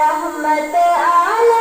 রহমত আলা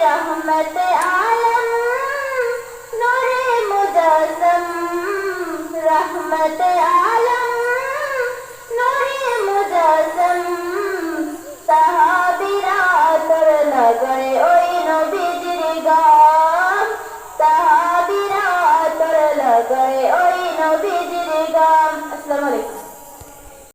रहमत आलम नूरे मुजस्सम रहमत आलम tal.